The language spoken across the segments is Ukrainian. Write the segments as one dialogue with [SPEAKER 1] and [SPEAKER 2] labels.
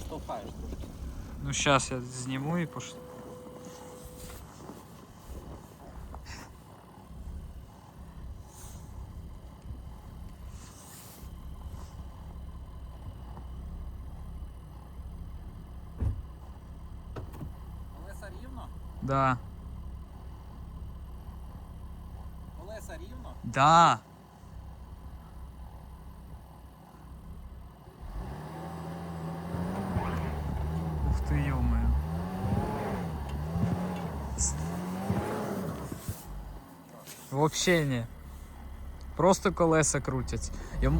[SPEAKER 1] штовхаєш трошки.
[SPEAKER 2] Ну, зараз я зніму і пошлю.
[SPEAKER 1] Колеса рівно?
[SPEAKER 2] Да.
[SPEAKER 1] Колеса рівно?
[SPEAKER 2] Да. Ти, йомаю. Вообще не. Просто колеса крутять. Я...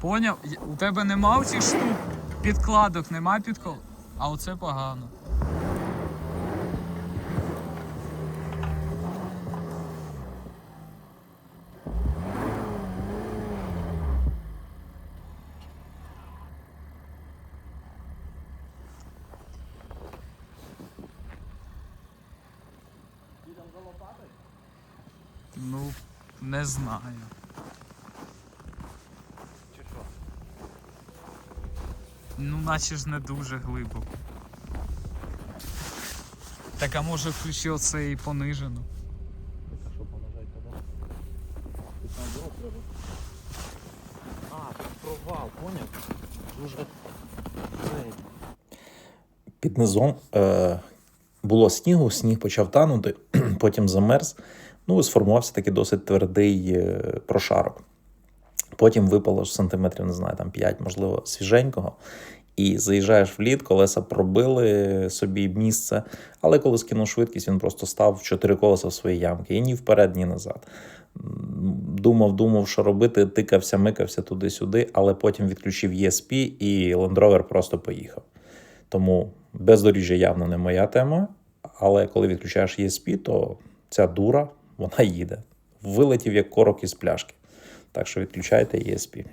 [SPEAKER 2] Поняв? У тебе нема оцих штук, підкладок, нема підкол. А оце погано. Ну, не знаю.
[SPEAKER 1] Чи що?
[SPEAKER 2] Ну, наче ж не дуже глибоко. Так а може включи оце і понижено.
[SPEAKER 1] А що понажать туди? Тут там дров треба. А, тут провал, поняв? Дуже.
[SPEAKER 3] Під низом е, було снігу, сніг почав танути, потім замерз. Ну сформувався такий досить твердий е, прошарок. Потім випало ж сантиметрів, не знаю, там 5, можливо, свіженького. І заїжджаєш в лід, колеса пробили собі місце, але коли скинув швидкість, він просто став чотири колеса в свої ямки. І ні вперед, ні назад. Думав, думав, що робити, тикався, микався туди-сюди, але потім відключив ESP і Land Rover просто поїхав. Тому бездоріжжя явно не моя тема. Але коли відключаєш ESP, то ця дура вона їде. Вилетів як корок із пляшки. Так що відключайте ESP.